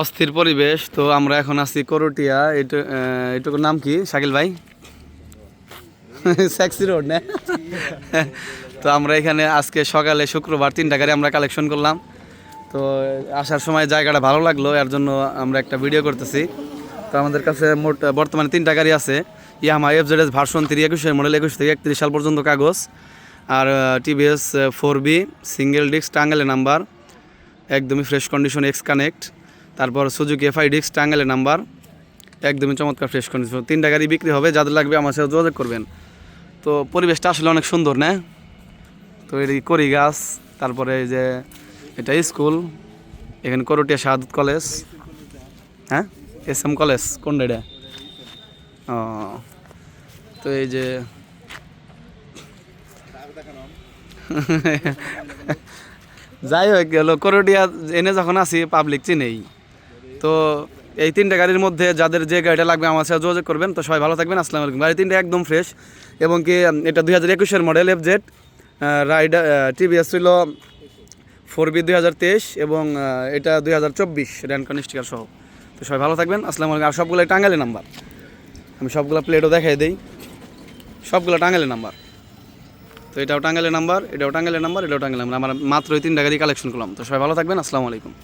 অস্থির পরিবেশ, তো আমরা এখন আছি করটিয়া। এটা এটুকুর নাম কি? শাকিল ভাই? স্যাক্সি রোড না? তো আমরা এখানে আজকে সকালে শুক্রবার তিনটা গাড়ি আমরা কালেকশন করলাম। তো আসার সময় জায়গাটা ভালো লাগল, এর জন্য আমরা একটা ভিডিও করতেছি। তো আমাদের কাছে মোট বর্তমানে তিনটা গাড়ি আছে। Yamaha F Z S version three একুশের মডেল একুশ থেকে একত্রিশ সাল পর্যন্ত কাগজ। আর TVS four V single disc টাঙ্গেলে number একদমই ফ্রেশ কন্ডিশন এক্স কানেক্ট তারপর সুজুকি এফআই ডিস্ক টাঙ্গেলের নাম্বার একদমই চমৎকার ফ্রেশ কন্ডিশন তিনটা গাড়ি বিক্রি হবে, যাদের লাগবে আমার সাথে যোগাযোগ করবেন। তো পরিবেশটা আসলে অনেক সুন্দর, না? তো এটি করি গাছ, তারপরে এই যে এটা স্কুল, এখানে করটিয়া শাহাদত কলেজ। হ্যাঁ? এস এম কলেজ, কোন এটা ও, তো এই যে যাই হোক, গেল করটিয়া, এনে যখন আসি পাবলিক চিনেই। তো এই তিনটে গাড়ির মধ্যে যাদের যে গাড়িটা লাগবে আমার সাথে যোগাযোগ করবেন, তো সবাই ভালো থাকবেন, আসসালামু আলাইকুম। গাড়ি তিনটা একদম ফ্রেশ এবং কি এটা দুই হাজার একুশের model F Z rider TVS ছিল ফোর বি দুই হাজার তেইশ এবং এটা দুই হাজার চব্বিশ র্যানকন স্টিকার সহ। তো সবাই ভালো থাকবেন, আসসালামু আলাইকুম। আর সবগুলো টাঙ্গালে নাম্বার আমি সবগুলো প্লেটও দেখাই দিই। সবগুলো টাঙ্গালে নাম্বার তো এটাও টাঙ্গালে নাম্বার এটাও টাঙ্গালে নাম্বার এটাও টাঙ্গালে নাম্বার আমার মাত্র এই তিনটা গাড়ি কালেকশন করলাম। তো সবাই ভালো থাকবেন, আসসালামু আলাইকুম।